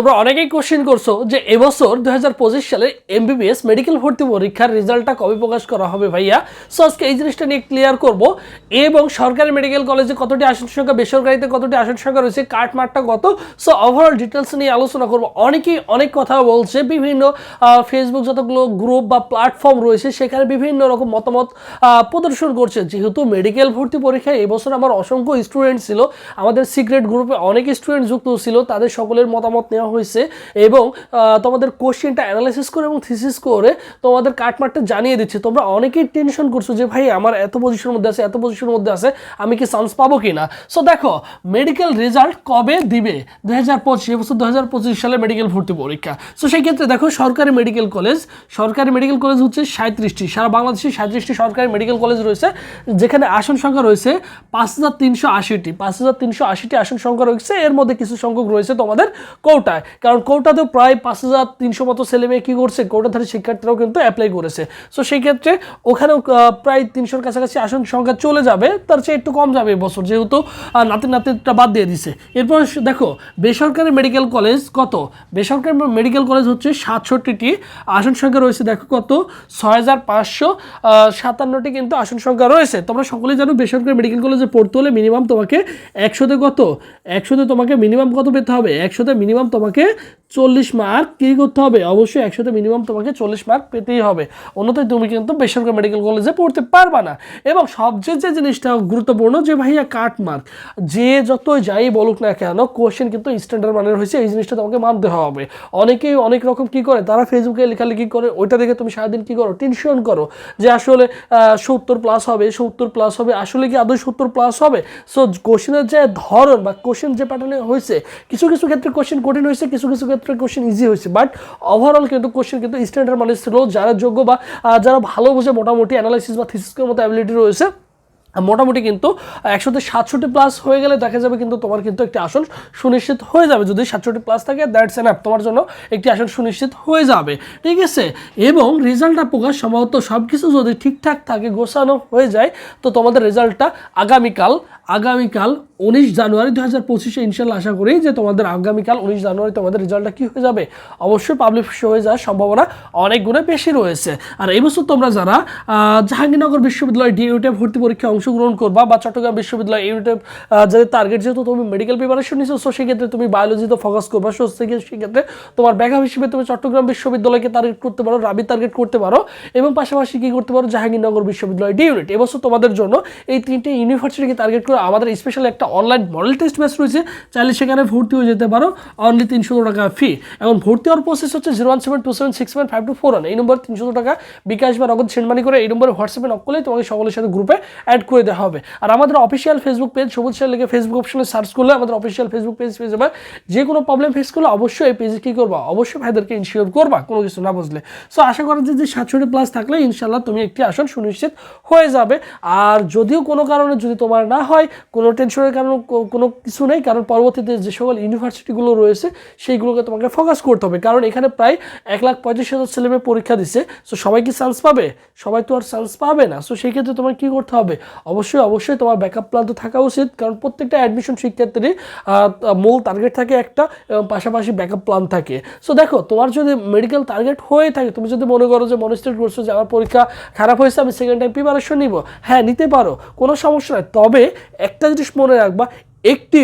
তোমরা অনেকেই কোশ্চেন করছ যে এবছর দু হাজার পঁচিশ সালে এমবিবিএস মেডিকেল ভর্তি পরীক্ষার রেজাল্টটা কবে প্রকাশ করা হবে ভাইয়া? সো আজকে এই জিনিসটা নিয়ে ক্লিয়ার করব। এবং সরকারি মেডিকেল কলেজে কতটি আসন সংখ্যা, বেসরকারিতে কতটি আসন সংখ্যা রয়েছে কাট মার্কটা কত? সো ওভারঅল ডিটেলস নিয়ে আলোচনা করব। অনেকেই অনেক কথা বলছে, বিভিন্ন ফেসবুক যতগুলো গ্রুপ বা প্ল্যাটফর্ম রয়েছে, সেখানে বিভিন্ন রকম মতামত প্রদর্শন করছে। যেহেতু মেডিকেল ভর্তি পরীক্ষায় এবছর আমার অসংখ্য স্টুডেন্ট ছিল, আমাদের সিক্রেট গ্রুপে অনেক স্টুডেন্ট যুক্ত ছিল, তাদের সকলের মতামত নেওয়া হয়েছে এবং তোমাদের কোশ্চেনটা অ্যানালাইসিস করে এবং থিসিস করে তোমাদের কাটমার্কটা জানিয়ে দিচ্ছে। তোমরা অনেকেই টেনশন করছ যে, ভাই, আমার এত পজিশনের মধ্যে আছে, এত পজিশনের মধ্যে আছে, আমি কি চান্স পাবো কি না সো দেখো মেডিকেল রেজাল্ট কবে দিবে? দু হাজার পঁচিশ এবছর দু হাজার পঁচিশ সালে মেডিকেল ভর্তি পরীক্ষা। সো সেই ক্ষেত্রে দেখো, সরকারি মেডিকেল কলেজ সরকারি মেডিকেল কলেজ হচ্ছে সাঁত্রিশটি সারা বাংলাদেশে সাঁত্রিশটি সরকারি মেডিকেল কলেজ রয়েছে, যেখানে আসন সংখ্যা রয়েছে পাঁচ হাজার তিনশো আশিটি। পাঁচ হাজার তিনশো আশিটি আসন সংখ্যা রয়েছে, এর মধ্যে কিছু সংখ্যক রয়েছে তোমাদের কোটায়। কারণ কোটাতেও প্রায় পাঁচ হাজার তিনশো মতো ছেলে মেয়ে কী করছে? কোটাধারী শিক্ষার্থীরাও কিন্তু অ্যাপ্লাই করেছে। সো সেই ক্ষেত্রে ওখানেও প্রায় তিনশোর কাছাকাছি আসন সংখ্যা চলে যাবে। তার চেয়ে একটু কম যাবে এবছর যেহেতু আহ, নাতির নাতিরটা বাদ দিয়ে দিছে। এরপর দেখো বেসরকারি মেডিকেল কলেজ কত? বেসরকারি মেডিকেল কলেজ হচ্ছে সাতষট্টিটি আসন সংখ্যা রয়েছে। দেখো কত? ছয় হাজার পাঁচশো সাতান্নটি কিন্তু আসন সংখ্যা রয়েছে। তোমরা সকলেই জানো বেসরকারি মেডিকেল কলেজে পড়তে হলে মিনিমাম তোমাকে একশোতে কত? একশোতে তোমাকে মিনিমাম কত পেতে হবে? একশোতে মিনিমাম তোমাকে চল্লিশ মার্ক। কী করতে হবে? অবশ্যই একসাথে মিনিমাম তোমাকে চল্লিশ মার্ক পেতেই হবে। অন্যথায় তুমি কিন্তু বেসরকারি মেডিকেল কলেজে পড়তে পারবা না। এবং সবচেয়ে যে জিনিসটা গুরুত্বপূর্ণ যে ভাইয়া কাট মার্ক, যে যতই যাই বলুক না কেন কোশ্চেন কিন্তু স্ট্যান্ডার্ড মানের হয়েছে, এই জিনিসটা তোমাকে মানতে হবে। অনেকেই অনেক রকম কি করে, তারা ফেসবুকে লেখালেখি করে, ওইটা দেখে তুমি সারাদিন কি করো? টেনশন করো যে আসলে সত্তর প্লাস হবে, সত্তর প্লাস হবে, আসলে কি আদৌ সত্তর প্লাস হবে? সো কোশ্চেনের যে ধরন বা কোশ্চেন যে প্যাটার্নে হয়েছে, কিছু কিছু ক্ষেত্রে কোশ্চেন কঠিন হয়েছে, কিছু কিছু ক্ষেত্রে কোশ্চেন ইজি হয়েছে বাট ওভারঅল কিন্তু কোশ্চেন কিন্তু স্ট্যান্ডার্ড মানে ছিল যারা যোগ্য বা যারা ভালো বুঝে মোটামুটি অ্যানালাইসিস বা থিসিসের মতো অ্যাবিলিটি রয়েছে মোটামুটি কিন্তু একশোতে সাতষট্টি প্লাস হয়ে গেলে দেখা যাবে কিন্তু তোমার কিন্তু একটি আসন সুনিশ্চিত হয়ে যাবে। যদি সাতষট্টি প্লাস থাকে দ্যাটস এন তোমার জন্য একটি আসন সুনিশ্চিত হয়ে যাবে। ঠিক আছে? এবং রেজাল্টটা প্রকাশ সম্ভবত সব কিছু যদি ঠিকঠাক থাকে, গোছানো হয়ে যায়, তো তোমাদের রেজাল্টটা আগামীকাল আগামীকাল উনিশ জানুয়ারি দু হাজার পঁচিশে ইনশাল্লাহ আশা করি যে তোমাদের আগামীকাল উনিশ জানুয়ারি তোমাদের রেজাল্টটা কী হয়ে যাবে? অবশ্যই পাবলিশ হয়ে যাওয়ার সম্ভাবনা অনেক গুণে বেশি রয়েছে। আর এই বছর তোমরা যারা জাহাঙ্গীরনগর বিশ্ববিদ্যালয় ডিউটে ভর্তি পরীক্ষায় অংশগ্রহণ করবা বা চট্টগ্রাম বিশ্ববিদ্যালয় ইউনিটে যাদের টার্গেট যেহেতু তুমি মেডিকেল প্রিপারেশন নিচ্ছো সো সেক্ষেত্রে তুমি বায়োলজিতে ফোকাস করবা। সো সেক্ষেত্রে তোমার ব্যাকআপ হিসেবে তুমি চট্টগ্রাম বিশ্ববিদ্যালয়কে টার্গেট করতে পারো, রাবি টার্গেট করতে পারো এবং পাশাপাশি কী করতে পারো? জাহাঙ্গীরনগর বিশ্ববিদ্যালয় ডি ইউনিট এবছর তোমাদের জন্য এই তিনটে ইউনিভার্সিটিকে টার্গেট করে আমাদের স্পেশাল একটা অনলাইন মডেল টেস্ট ব্যাচ রয়েছে, চাইলে সেখানে ভর্তি হয়ে যেতে পারো অনলি তিনশো টাকা ফি এখন ভর্তি হওয়ার প্রসেস হচ্ছে zero one seven two seven six seven five two four one এই নম্বর তিনশো টাকা, বিকাশ বা নগদ সেন্ড মানি করে এই নম্বরে হোয়াটসঅ্যাপে নক করলে তোমাকে সকলের সাথে গ্রুপে অ্যাড করে দেওয়া হবে। আর আমাদের অফিসিয়াল ফেসবুক পেজ সবুজ সাল লিখে ফেসবুক অপশনে সার্চ করলে আমাদের অফিসিয়াল ফেসবুক পেজ পেয়ে যাবে। যে কোনো প্রবলেম ফেস করলে অবশ্যই এই পেজে কী করবা? অবশ্যই ভাইদেরকে ইনশিওর করবা, কোনো কিছু না বুঝলে। সো আশা করা যে সাতষট্টি প্লাস থাকলে ইনশাল্লাহ তুমি একটি আসন সুনিশ্চিত হয়ে যাবে। আর যদিও কোনো কারণে যদি তোমার না হয়, কোনো টেনশনের কারণ কোনো কিছু নেই। কারণ পরবর্তীতে যে সকল ইউনিভার্সিটিগুলো রয়েছে, সেইগুলোকে তোমাকে ফোকাস করতে হবে। কারণ এখানে প্রায় এক লাখ পঁয়ত্রিশ হাজার ছেলেমেয়ে পরীক্ষা দিচ্ছে সো সবাই কি চান্স পাবে? সবাই তো আর চান্স পাবে না। সো সেই ক্ষেত্রে তোমার কী করতে হবে? অবশ্যই অবশ্যই তোমার ব্যাকআপ প্ল্যান তো থাকা উচিত। কারণ প্রত্যেকটা অ্যাডমিশন শিক্ষার্থীরই মূল টার্গেট থাকে একটা এবং পাশাপাশি ব্যাকআপ প্ল্যান থাকে। সো দেখো, তোমার যদি মেডিকেল টার্গেট হয়ে থাকে, তুমি যদি মনে করো যে মনস্টেট করছ যে আমার পরীক্ষা খারাপ হয়েছে, আমি সেকেন্ড টাইম প্রিপারেশন নিব। হ্যাঁ নিতে পারো। কোনো সমস্যা নয় তবে একটা জিনিস মনে রাখবা একটি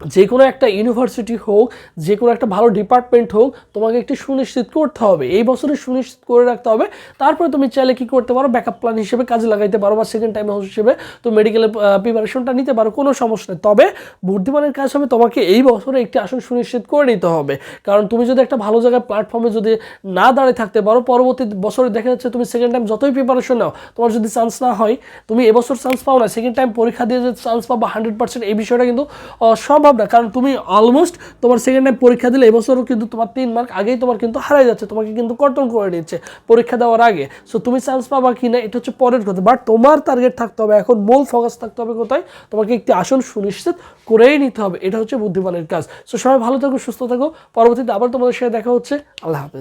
যে কোনো একটা ইউনিভার্সিটি হোক যে কোনো একটা ভালো ডিপার্টমেন্ট হোক তোমাকে একটি সুনিশ্চিত করতে হবে। এই বছরে সুনিশ্চিত করে রাখতে হবে। তারপরে তুমি চাইলে কী করতে পারো? ব্যাকআপ প্ল্যান হিসেবে কাজে লাগাইতে পারো বা সেকেন্ড টাইম হিসেবে তুমি মেডিকেলের প্রিপারেশনটা নিতে পারো কোনো সমস্যা নেই। তবে বুদ্ধিমানের কাজ হবে তোমাকে এই বছরে একটি আসন সুনিশ্চিত করে নিতে হবে। কারণ তুমি যদি একটা ভালো জায়গায় প্ল্যাটফর্মে যদি না দাঁড়িয়ে থাকতে পারো পরবর্তী বছরে দেখা যাচ্ছে তুমি সেকেন্ড টাইম যতই প্রিপারেশন নাও তোমার যদি চান্স না হয় তুমি এবছর চান্স পাও না সেকেন্ড টাইম পরীক্ষা দিয়ে যে চান্স পাবা হান্ড্রেড পার্সেন্ট এই বিষয়টা কিন্তু আহ, সম্ভব না। কারণ তুমি অলমোস্ট তোমার সেকেন্ড টাইম পরীক্ষা দিলে, এবছরও কিন্তু তোমার তিন মার্ক আগেই তোমার কিন্তু হারাই যাচ্ছে, তোমাকে কিন্তু কন্ট্রোল করে নিচ্ছে পরীক্ষা দেওয়ার আগে। সো তুমি চান্স পাবা কি না এটা হচ্ছে পরের কথা। বাট তোমার টার্গেট থাকতে হবে, এখন মূল ফোকাস থাকতে হবে কোথায়? তোমাকে একটি আসন সুনিশ্চিত করেই নিতে হবে। এটা হচ্ছে বুদ্ধিমানের কাজ। সো সবাই ভালো থাকো, সুস্থ থাকো। পরবর্তীতে আবার তোমাদের সাথে দেখা হচ্ছে। আল্লাহ হাফেজ।